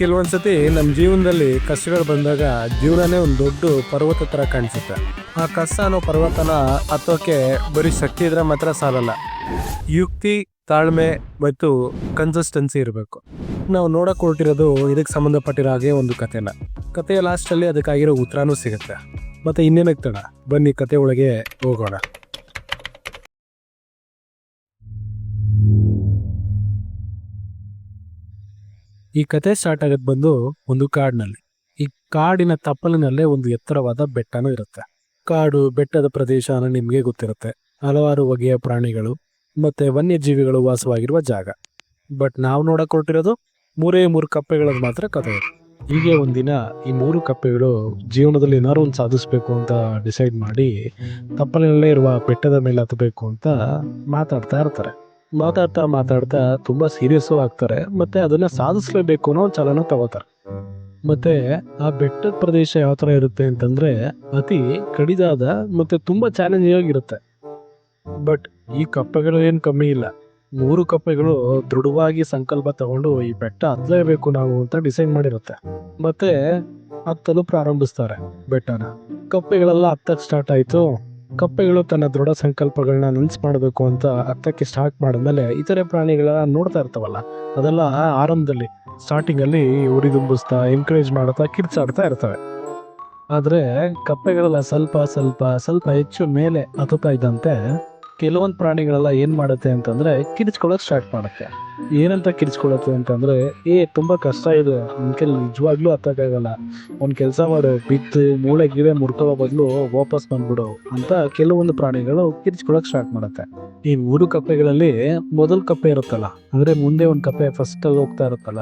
ಕೆಲವೊಂದ್ಸತಿ ನಮ್ಮ ಜೀವನದಲ್ಲಿ ಕಷ್ಟಗಳು ಬಂದಾಗ ಜೀವನನೇ ಒಂದು ದೊಡ್ಡ ಪರ್ವತ ಥರ ಕಾಣಿಸುತ್ತೆ. ಆ ಕಷ್ಟ ಅನ್ನೋ ಪರ್ವತನ ಹತ್ತೋಕೆ ಬರೀ ಶಕ್ತಿ ಇದ್ರೆ ಮಾತ್ರ ಸಾಲಲ್ಲ. ಯುಕ್ತಿ, ತಾಳ್ಮೆ ಮತ್ತು ಕನ್ಸಿಸ್ಟೆನ್ಸಿ ಇರಬೇಕು. ನಾವು ನೋಡಕ್ ಹೊರಟಿರೋದು ಇದಕ್ಕೆ ಸಂಬಂಧಪಟ್ಟಿರೋ ಹಾಗೆ ಒಂದು ಕಥೆನ. ಕಥೆಯ ಲಾಸ್ಟಲ್ಲಿ ಅದಕ್ಕಾಗಿರೋ ಉತ್ತರನೂ ಸಿಗುತ್ತೆ. ಮತ್ತೆ ಇನ್ನೇನಕ್ಕೆ ತಡ? ಬನ್ನಿ ಕಥೆ ಒಳಗೆ ಹೋಗೋಣ. ಈ ಕತೆ ಸ್ಟಾರ್ಟ್ ಆಗೋದು ಬಂದು ಒಂದು ಕಾಡಿನಲ್ಲಿ. ಈ ಕಾಡಿನ ತಪ್ಪಲಿನಲ್ಲೇ ಒಂದು ಎತ್ತರವಾದ ಬೆಟ್ಟನೂ ಇರುತ್ತೆ. ಕಾಡು ಬೆಟ್ಟದ ಪ್ರದೇಶ ನಿಮಗೆ ಗೊತ್ತಿರುತ್ತೆ. ಹಲವಾರು ಬಗೆಯ ಪ್ರಾಣಿಗಳು ಮತ್ತೆ ವನ್ಯಜೀವಿಗಳು ವಾಸವಾಗಿರುವ ಜಾಗ. ಬಟ್ ನಾವು ನೋಡಕ್ ಹೊರಟಿರೋದು ಮೂರೇ ಮೂರು ಕಪ್ಪೆಗಳದ್ದು ಮಾತ್ರ ಇದೆ ಹೀಗೆ ಒಂದಿನ ಈ ಮೂರು ಕಪ್ಪೆಗಳು ಜೀವನದಲ್ಲಿ ಏನಾದ್ರು ಒಂದು ಸಾಧಿಸ್ಬೇಕು ಅಂತ ಡಿಸೈಡ್ ಮಾಡಿ ತಪ್ಪಲಿನಲ್ಲೇ ಇರುವ ಬೆಟ್ಟದ ಮೇಲೆ ಹತ್ತಬೇಕು ಅಂತ ಮಾತಾಡ್ತಾ ಇರ್ತಾರೆ. ಮಾತಾಡ್ತಾ ಮಾತಾಡ್ತಾ ತುಂಬಾ ಸೀರಿಯಸ್ಸು ಆಗ್ತಾರೆ. ಮತ್ತೆ ಅದನ್ನ ಸಾಧಿಸ್ಲೇಬೇಕು ಅನ್ನೋ ಒಂದು ಚಲನ ತಗೋತಾರೆ. ಮತ್ತೆ ಆ ಬೆಟ್ಟದ ಪ್ರದೇಶ ಯಾವ ಥರ ಇರುತ್ತೆ ಅಂತಂದ್ರೆ ಅತಿ ಕಡಿದಾದ ಮತ್ತೆ ತುಂಬಾ ಚಾಲೆಂಜಿಂಗ್ ಆಗಿರುತ್ತೆ. ಬಟ್ ಈ ಕಪ್ಪೆಗಳು ಏನು ಕಮ್ಮಿ ಇಲ್ಲ. ಮೂರು ಕಪ್ಪೆಗಳು ದೃಢವಾಗಿ ಸಂಕಲ್ಪ ತಗೊಂಡು ಈ ಬೆಟ್ಟ ಹತ್ತಲೇಬೇಕು ನಾವು ಅಂತ ಡಿಸೈಡ್ ಮಾಡಿರುತ್ತೆ. ಮತ್ತೆ ಹತ್ತಲು ಪ್ರಾರಂಭಿಸ್ತಾರೆ ಬೆಟ್ಟನ. ಕಪ್ಪೆಗಳೆಲ್ಲ ಹತ್ತಕ್ಕೆ ಸ್ಟಾರ್ಟ್ ಆಯ್ತು. ಕಪ್ಪೆಗಳು ತನ್ನ ದೃಢ ಸಂಕಲ್ಪಗಳನ್ನ ನೆನ್ಸ್ ಮಾಡಬೇಕು ಅಂತ ಅರ್ಥಕ್ಕೆ ಸ್ಟಾರ್ಟ್ ಮಾಡಿದ್ಮೇಲೆ ಇತರೆ ಪ್ರಾಣಿಗಳ ನೋಡ್ತಾ ಇರ್ತಾವಲ್ಲ, ಅದೆಲ್ಲ ಆರಂಭದಲ್ಲಿ ಸ್ಟಾರ್ಟಿಂಗ್ ಅಲ್ಲಿ ಉರಿದುಂಬಿಸ್ತಾ ಎಂಕರೇಜ್ ಮಾಡ್ತಾ ಕಿರ್ಚಾಡ್ತಾ ಇರ್ತವೆ. ಆದರೆ ಕಪ್ಪೆಗಳೆಲ್ಲ ಸ್ವಲ್ಪ ಸ್ವಲ್ಪ ಸ್ವಲ್ಪ ಹೆಚ್ಚು ಮೇಲೆ ಹತ್ತುತ್ತಾ ಇದ್ದಂತೆ ಕೆಲವೊಂದು ಪ್ರಾಣಿಗಳೆಲ್ಲ ಏನು ಮಾಡುತ್ತೆ ಅಂತಂದ್ರೆ ಕಿರಿಚ್ಕೊಳ್ಳೋಕೆ ಸ್ಟಾರ್ಟ್ ಮಾಡುತ್ತೆ. ಏನಂತ ಕಿರಿಚ್ಕೊಳತ್ತೆ ಅಂತಂದ್ರೆ, ಏ, ತುಂಬಾ ಕಷ್ಟ ಇದೆ. ನಿನ್ ಕೈಲಿ ನಿಜವಾಗ್ಲೂ ಹತ್ತಕ್ಕಾಗಲ್ಲ ಒಂದು ಕೆಲಸ ಮಾಡು. ಬಿದ್ದು ಮೂಳೆ, ಗಿಳೆ ಮುರ್ಕೋ ಬದಲು ವಾಪಸ್ ಬಂದ್ಬಿಡು ಅಂತ ಕೆಲವೊಂದು ಪ್ರಾಣಿಗಳು ಕಿರಿಚ್ಕೊಳ್ಳೋಕೆ ಸ್ಟಾರ್ಟ್ ಮಾಡುತ್ತೆ. ಈ ಮೂರು ಕಪ್ಪೆಗಳಲ್ಲಿ ಮೊದಲು ಕಪ್ಪೆ ಇರುತ್ತಲ್ಲ ಅಂದ್ರೆ ಮುಂದೆ ಒಂದು ಕಪ್ಪೆ ಫಸ್ಟ್ ಹೋಗ್ತಾ ಇರುತ್ತಲ್ಲ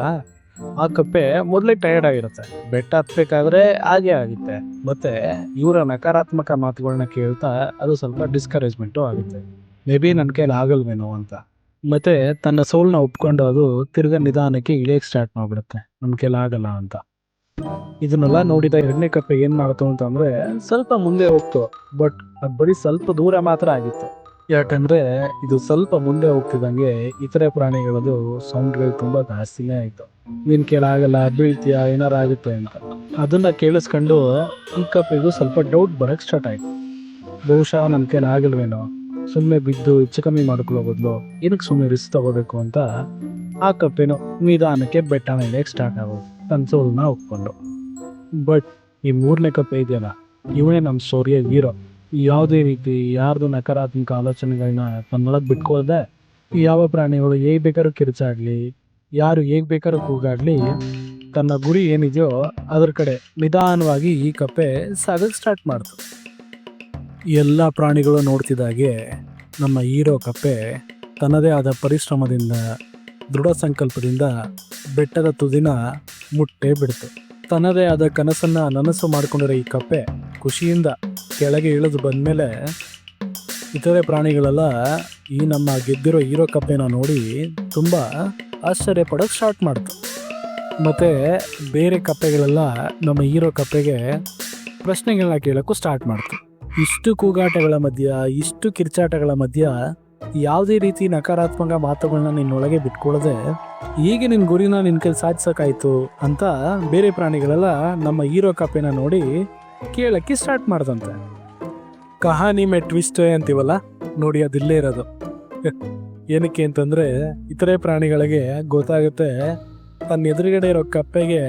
ಆ ಕಪ್ಪೆ ಮೊದಲೇ ಟಯರ್ಡ್ ಆಗಿರುತ್ತೆ. ಬೆಟ್ಟ ಹತ್ಬೇಕಾದ್ರೆ ಹಾಗೆ ಆಗುತ್ತೆ. ಮತ್ತೆ ಇವರ ನಕಾರಾತ್ಮಕ ಮಾತುಗಳನ್ನ ಕೇಳ್ತಾ ಅದು ಸ್ವಲ್ಪ ಡಿಸ್ಕರೇಜ್ಮೆಂಟು ಆಗುತ್ತೆ. ಮೇ ಬಿ ನನ್ನ ಕೈಲಿ ಆಗಲ್ವೇನೋ ಅಂತ. ಮತ್ತೆ ತನ್ನ ಸೋಲ್ನ ಒಪ್ಕೊಂಡು ಅದು ತಿರ್ಗ ನಿಧಾನಕ್ಕೆ ಇಳಿಯಕ್ಕೆ ಸ್ಟಾರ್ಟ್ ಮಾಡ್ಬಿಡುತ್ತೆ. ನನ್ನ ಕೈಲಿ ಆಗಲ್ಲ ಅಂತ. ಇದನ್ನೆಲ್ಲ ನೋಡಿದ ಎರಡನೇ ಕಪ್ಪೆ ಏನ್ ಮಾಡ್ತು ಅಂತಂದ್ರೆ ಸ್ವಲ್ಪ ಮುಂದೆ ಹೋಗ್ತು. ಬಟ್ ಅದು ಬರೀ ಸ್ವಲ್ಪ ದೂರ ಮಾತ್ರ ಆಗಿತ್ತು. ಯಾಕಂದ್ರೆ ಇದು ಸ್ವಲ್ಪ ಮುಂದೆ ಹೋಗ್ತಿದ್ದಂಗೆ ಇತರೆ ಪ್ರಾಣಿಗಳದು ಸೌಂಡ್ಗಳು ತುಂಬಾ ಜಾಸ್ತಿನೇ ಆಯ್ತು. ನೀನ್ ಕೇಳಾಗಲ್ಲ, ಬೀಳ್ತೀಯ, ಏನಾರ ಆಗುತ್ತೆ ಅಂತ. ಅದನ್ನ ಕೇಳಿಸ್ಕೊಂಡು ಈ ಕಪ್ಪೆಗೂ ಸ್ವಲ್ಪ ಡೌಟ್ ಬರಕ್ ಸ್ಟಾರ್ಟ್ ಆಯ್ತು. ಬಹುಶಃ ನನ್ ಕೈಲಿ ಆಗಲ್ವೇನೋ? ಸುಮ್ಮನೆ ಬಿದ್ದು ಹೆಚ್ಚು ಕಮ್ಮಿ ಮಾಡ್ಕೊಳ್ಳೋ ಬದಲು ಏನಕ್ಕೆ ಸುಮ್ಮನೆ ರಿಸ್ಕ್ ತಗೋಬೇಕು ಅಂತ ಆ ಕಪ್ಪೇನೋ ನಿಧಾನಕ್ಕೆ ಬೆಟ್ಟ ಮೇಲೆ ಸ್ಟಾರ್ಟ್ ಆಗೋದು. ತನ್ನ ಸೋಲ್ನ ಒಪ್ಕೊಂಡು. ಬಟ್ ಈ ಮೂರನೇ ಕಪ್ಪೆ ಇದೆಯಲ್ಲ, ಇವನೇ ನಮ್ಮ ಸ್ಟೋರಿಯ ಹೀರೋ. ಯಾವುದೇ ರೀತಿ ಯಾರ್ದು ನಕಾರಾತ್ಮಕ ಆಲೋಚನೆಗಳನ್ನ ತನ್ನೊಳಗೆ ಬಿಟ್ಕೊಳ್ದೆ, ಯಾವ ಪ್ರಾಣಿಗಳು ಹೇಗೆ ಬೇಕಾದ್ರೂ ಕಿರ್ಚಾಡ್ಲಿ, ಯಾರು ಹೇಗೆ ಬೇಕಾದ್ರೂ ಕೂಗಾಡಲಿ, ತನ್ನ ಗುರಿ ಏನಿದೆಯೋ ಅದ್ರ ಕಡೆ ನಿಧಾನವಾಗಿ ಈ ಕಪ್ಪೆ ಸಾಗಕ್ಕೆ ಸ್ಟಾರ್ಟ್ ಮಾಡ್ತು. ಎಲ್ಲ ಪ್ರಾಣಿಗಳು ನೋಡ್ತಿದ್ದಾಗೆ ನಮ್ಮ ಹೀರೋ ಕಪ್ಪೆ ತನ್ನದೇ ಆದ ಪರಿಶ್ರಮದಿಂದ, ದೃಢ ಸಂಕಲ್ಪದಿಂದ ಬೆಟ್ಟದ ತುದಿನ ಮುಟ್ಟೆ ಬಿಡ್ತು. ತನ್ನದೇ ಆದ ಕನಸನ್ನ ನನಸು ಮಾಡಿಕೊಂಡಿರೋ ಈ ಕಪ್ಪೆ ಖುಷಿಯಿಂದ ಕೆಳಗೆ ಇಳಿದು ಬಂದಮೇಲೆ ಇತರೆ ಪ್ರಾಣಿಗಳೆಲ್ಲ ಈ ನಮ್ಮ ಗೆದ್ದಿರೋ ಹೀರೋ ಕಪ್ಪೆನ ನೋಡಿ ತುಂಬ ಆಶ್ಚರ್ಯ ಪಡೋಕೆ ಸ್ಟಾರ್ಟ್ ಮಾಡ್ತು. ಮತ್ತು ಬೇರೆ ಕಪ್ಪೆಗಳೆಲ್ಲ ನಮ್ಮ ಹೀರೋ ಕಪ್ಪೆಗೆ ಪ್ರಶ್ನೆಗಳನ್ನ ಕೇಳೋಕ್ಕೂ ಸ್ಟಾರ್ಟ್ ಮಾಡ್ತು. ಇಷ್ಟು ಕೂಗಾಟಗಳ ಮಧ್ಯ, ಇಷ್ಟು ಕಿರ್ಚಾಟಗಳ ಮಧ್ಯ ಯಾವುದೇ ರೀತಿ ನಕಾರಾತ್ಮಕ ಮಾತುಗಳನ್ನ ನಿನ್ನೊಳಗೆ ಬಿಟ್ಕೊಳ್ಳದೆ ಹೀಗೆ ನಿನ್ನ ಗುರಿನ ನಿನ್ನ ಕೈಲಿ ಸಾಧಿಸೋಕ್ಕಾಯಿತು ಅಂತ ಬೇರೆ ಪ್ರಾಣಿಗಳೆಲ್ಲ ನಮ್ಮ ಹೀರೋ ಕಪ್ಪೆನ ನೋಡಿ ಕೇಳಕ್ಕೆ ಸ್ಟಾರ್ಟ್ ಮಾಡ್ದಂತೆ. ಕಹಾನಿ ಮೇ ಟ್ವಿಸ್ಟ್ ಅಂತೀವಲ್ಲ? ನೋಡಿ ಅದಿಲ್ಲೇ ಇರೋದು. ಏನಕ್ಕೆ ಅಂತಂದರೆ, ಇತರೆ ಪ್ರಾಣಿಗಳಿಗೆ ಗೊತ್ತಾಗುತ್ತೆ ತನ್ನ ಎದುರುಗಡೆ ಇರೋ ಕಪ್ಪೆಗೆ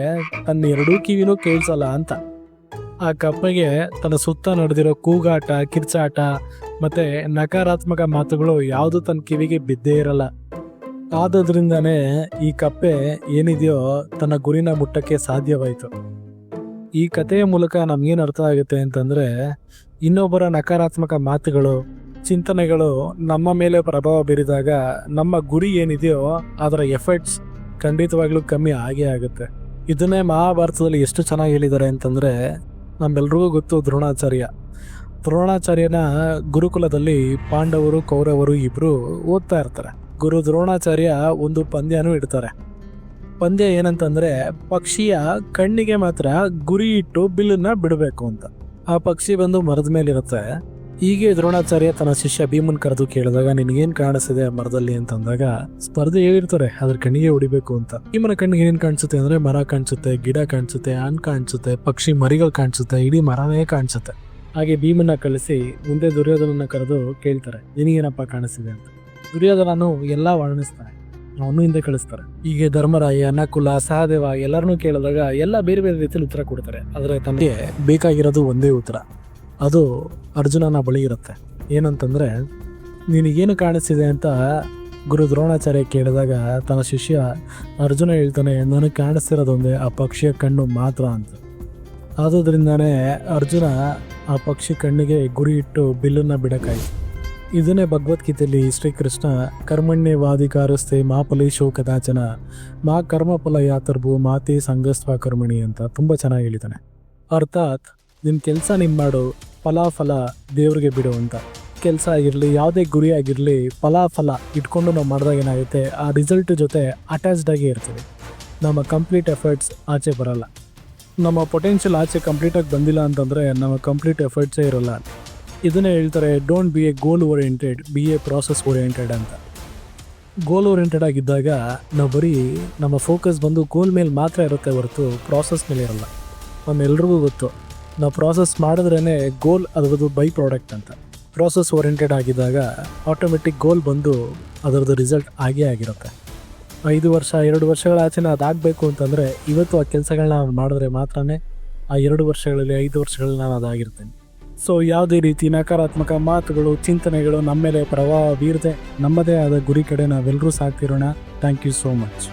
ತನ್ನ ಎರಡೂ ಕಿವಿನೂ ಕೇಳಿಸಲ್ಲ ಅಂತ. ಆ ಕಪ್ಪೆಗೆ ತನ್ನ ಸುತ್ತ ನಡೆದಿರೋ ಕೂಗಾಟ, ಕಿರ್ಚಾಟ ಮತ್ತು ನಕಾರಾತ್ಮಕ ಮಾತುಗಳು ಯಾವುದು ತನ್ನ ಕಿವಿಗೆ ಬಿದ್ದೇ ಇರಲ್ಲ. ಆದ್ದರಿಂದನೇ ಈ ಕಪ್ಪೆ ಏನಿದೆಯೋ ತನ್ನ ಗುರಿನ ಮುಟ್ಟಕ್ಕೆ ಸಾಧ್ಯವಾಯಿತು. ಈ ಕಥೆಯ ಮೂಲಕ ನಮ್ಗೇನು ಅರ್ಥ ಆಗುತ್ತೆ ಅಂತಂದ್ರೆ, ಇನ್ನೊಬ್ಬರ ನಕಾರಾತ್ಮಕ ಮಾತುಗಳು, ಚಿಂತನೆಗಳು ನಮ್ಮ ಮೇಲೆ ಪ್ರಭಾವ ಬೀರಿದಾಗ ನಮ್ಮ ಗುರಿ ಏನಿದೆಯೋ ಅದರ ಎಫೆಕ್ಟ್ಸ್ ಖಂಡಿತವಾಗ್ಲೂ ಕಮ್ಮಿ ಆಗೇ ಆಗುತ್ತೆ. ಇದನ್ನೇ ಮಹಾಭಾರತದಲ್ಲಿ ಎಷ್ಟು ಚೆನ್ನಾಗಿ ಹೇಳಿದ್ದಾರೆ ಅಂತಂದ್ರೆ, ನಮ್ಮೆಲ್ರಿಗೂ ಗೊತ್ತು ದ್ರೋಣಾಚಾರ್ಯ. ದ್ರೋಣಾಚಾರ್ಯನ ಗುರುಕುಲದಲ್ಲಿ ಪಾಂಡವರು, ಕೌರವರು ಇಬ್ಬರು ಓದ್ತಾ ಇರ್ತಾರೆ. ಗುರು ದ್ರೋಣಾಚಾರ್ಯ ಒಂದು ಪಂದ್ಯನೂ ಇಡ್ತಾರೆ. ಪಂದ್ಯ ಏನಂತಂದ್ರೆ ಪಕ್ಷಿಯ ಕಣ್ಣಿಗೆ ಮಾತ್ರ ಗುರಿ ಇಟ್ಟು ಬಿಲ್ಲನ್ನ ಬಿಡಬೇಕು ಅಂತ. ಆ ಪಕ್ಷಿ ಬಂದು ಮರದ ಮೇಲೆ ಇರುತ್ತೆ ಹೀಗೆ ದ್ರೋಣಾಚಾರ್ಯ ತನ್ನ ಶಿಷ್ಯ ಭೀಮನ್ ಕರೆದು ಕೇಳಿದಾಗ, ನಿನಗೇನು ಕಾಣಿಸಿದೆ ಮರದಲ್ಲಿ? ಅಂತಂದಾಗ, ಸ್ಪರ್ಧೆ ಹೇಳಿರ್ತಾರೆ ಅದ್ರ ಕಣ್ಣಿಗೆ ಹೊಡಿಬೇಕು ಅಂತ. ಭೀಮನ ಕಣ್ಣಿಗೆ ಏನ್ ಕಾಣಿಸುತ್ತೆ ಅಂದ್ರೆ ಮರ ಕಾಣಿಸುತ್ತೆ, ಗಿಡ ಕಾಣಿಸುತ್ತೆ ಹಣ್ ಕಾಣಿಸುತ್ತೆ, ಪಕ್ಷಿ ಮರಿಗಳು ಕಾಣಿಸುತ್ತೆ, ಇಡೀ ಮರವೇ ಕಾಣಿಸುತ್ತೆ. ಹಾಗೆ ಭೀಮನ್ನ ಕಳಿಸಿ ಮುಂದೆ ದುರ್ಯೋಧನನ್ನ ಕರೆದು ಕೇಳ್ತಾರೆ, ನಿನಗೇನಪ್ಪ ಕಾಣಿಸಿದೆ ಅಂತ. ದುರ್ಯೋಧನನು ಎಲ್ಲಾ ವರ್ಣಿಸ್ತಾನೆ. ಅವನು ಹಿಂದೆ ಕಳಿಸ್ತಾರೆ. ಹೀಗೆ ಧರ್ಮರಾಯ, ನಕುಲ, ಸಹದೇವ ಎಲ್ಲರನ್ನೂ ಕೇಳಿದಾಗ ಎಲ್ಲ ಬೇರೆ ಬೇರೆ ರೀತಿಯಲ್ಲಿ ಉತ್ತರ ಕೊಡ್ತಾರೆ. ಆದರೆ ತನಗೆ ಬೇಕಾಗಿರೋದು ಒಂದೇ ಉತ್ತರ. ಅದು ಅರ್ಜುನನ ಬಳಿ ಇರುತ್ತೆ. ಏನಂತಂದರೆ, ನಿನಗೇನು ಕಾಣಿಸ್ತಿದೆ ಅಂತ ಗುರು ದ್ರೋಣಾಚಾರ್ಯ ಕೇಳಿದಾಗ ತನ್ನ ಶಿಷ್ಯ, ಅರ್ಜುನ ಹೇಳ್ತಾನೆ, ನನಗೆ ಕಾಣಿಸ್ತಿರೋದೊಂದೇ ಆ ಪಕ್ಷಿಯ ಕಣ್ಣು ಮಾತ್ರ ಅಂತ. ಆದುದರಿಂದನೇ ಅರ್ಜುನ ಆ ಪಕ್ಷಿ ಕಣ್ಣಿಗೆ ಗುರಿ ಇಟ್ಟು ಬಿಲ್ಲನ್ನು ಬಿಡಕ್ಕಾಯ್ತು. ಇದನ್ನೇ ಭಗವದ್ಗೀತೆಯಲ್ಲಿ ಶ್ರೀಕೃಷ್ಣ ಕರ್ಮಣ್ಯವಾಧಿಕಾರಸ್ಥೆ ಮಾ ಫಲೇಶೋ ಕದಾಚನ ಮಾ ಕರ್ಮಫಲ ಯಾತರ್ಭು ಮಾತೆ ಸಂಗಸ್ವ ಕರ್ಮಣಿ ಅಂತ ತುಂಬ ಚೆನ್ನಾಗಿ ಹೇಳಿದ್ದಾನೆ. ಅರ್ಥಾತ್ ನಿಮ್ಮ ಕೆಲಸ ನಿಮ್ಮ ಮಾಡು, ಫಲಾಫಲ ದೇವ್ರಿಗೆ ಬಿಡು ಅಂತ. ಕೆಲಸ ಆಗಿರಲಿ, ಯಾವುದೇ ಗುರಿ ಆಗಿರಲಿ, ಫಲಾಫಲ ಇಟ್ಕೊಂಡು ನಾವು ಮಾಡಿದಾಗ ಏನಾಗುತ್ತೆ, ಆ ರಿಸಲ್ಟ್ ಜೊತೆ ಅಟ್ಯಾಚ್ಡ್ ಆಗಿ ಇರ್ತೀವಿ ನಮ್ಮ ಕಂಪ್ಲೀಟ್ ಎಫರ್ಟ್ಸ್ ಆಚೆ ಬರಲ್ಲ. ನಮ್ಮ ಪೊಟೆನ್ಷಿಯಲ್ ಆಚೆ ಕಂಪ್ಲೀಟಾಗಿ ಬಂದಿಲ್ಲ ಅಂತಂದರೆ ನಮ್ಮ ಕಂಪ್ಲೀಟ್ ಎಫರ್ಟ್ಸೇ ಇರೋಲ್ಲ. ಇದನ್ನೇ ಹೇಳ್ತಾರೆ don't be a goal oriented be a process oriented ಅಂತ. ಗೋಲ್ ಓರಿಯೆಂಟೆಡ್ ಆಗಿದ್ದಾಗ ನಾವು ಬರೀ ನಮ್ಮ ಫೋಕಸ್ ಬಂದು ಗೋಲ್ ಮೇಲೆ ಮಾತ್ರ ಇರುತ್ತೆ ಹೊರತು ಪ್ರಾಸೆಸ್ ಮೇಲೆ ಇರಲ್ಲ. ನಮ್ಮೆಲ್ರಿಗೂ ಗೊತ್ತು, ನಾವು ಪ್ರಾಸೆಸ್ ಮಾಡಿದ್ರೇ ಗೋಲ್ ಅದರದ್ದು ಬೈ ಪ್ರಾಡಕ್ಟ್ ಅಂತ. ಪ್ರಾಸೆಸ್ ಓರಿಯೆಂಟೆಡ್ ಆಗಿದ್ದಾಗ ಆಟೋಮೆಟಿಕ್ ಗೋಲ್ ಬಂದು ಅದರದ್ದು ರಿಸಲ್ಟ್ ಆಗೇ ಆಗಿರುತ್ತೆ. ಐದು ವರ್ಷ, ಎರಡು ವರ್ಷಗಳ ಆಚೆನ ಅದಾಗಬೇಕು ಅಂತಂದರೆ, ಇವತ್ತು ಆ ಕೆಲಸಗಳನ್ನ ಮಾಡಿದ್ರೆ ಮಾತ್ರನೇ ಆ ಎರಡು ವರ್ಷಗಳಲ್ಲಿ, ಐದು ವರ್ಷಗಳಲ್ಲಿ ನಾನು ಅದಾಗಿರ್ತೇನೆ. ಸೊ ಯಾವುದೇ ರೀತಿ ನಕಾರಾತ್ಮಕ ಮಾತುಗಳು, ಚಿಂತನೆಗಳು ನಮ್ಮ ಮೇಲೆ ಪ್ರಭಾವ ಬೀರದೆ ನಮ್ಮದೇ ಆದ ಗುರಿ ಕಡೆ ನಾವೆಲ್ಲರೂ ಸಾಕ್ತಿರೋಣ ಥ್ಯಾಂಕ್ ಯು ಸೋ ಮಚ್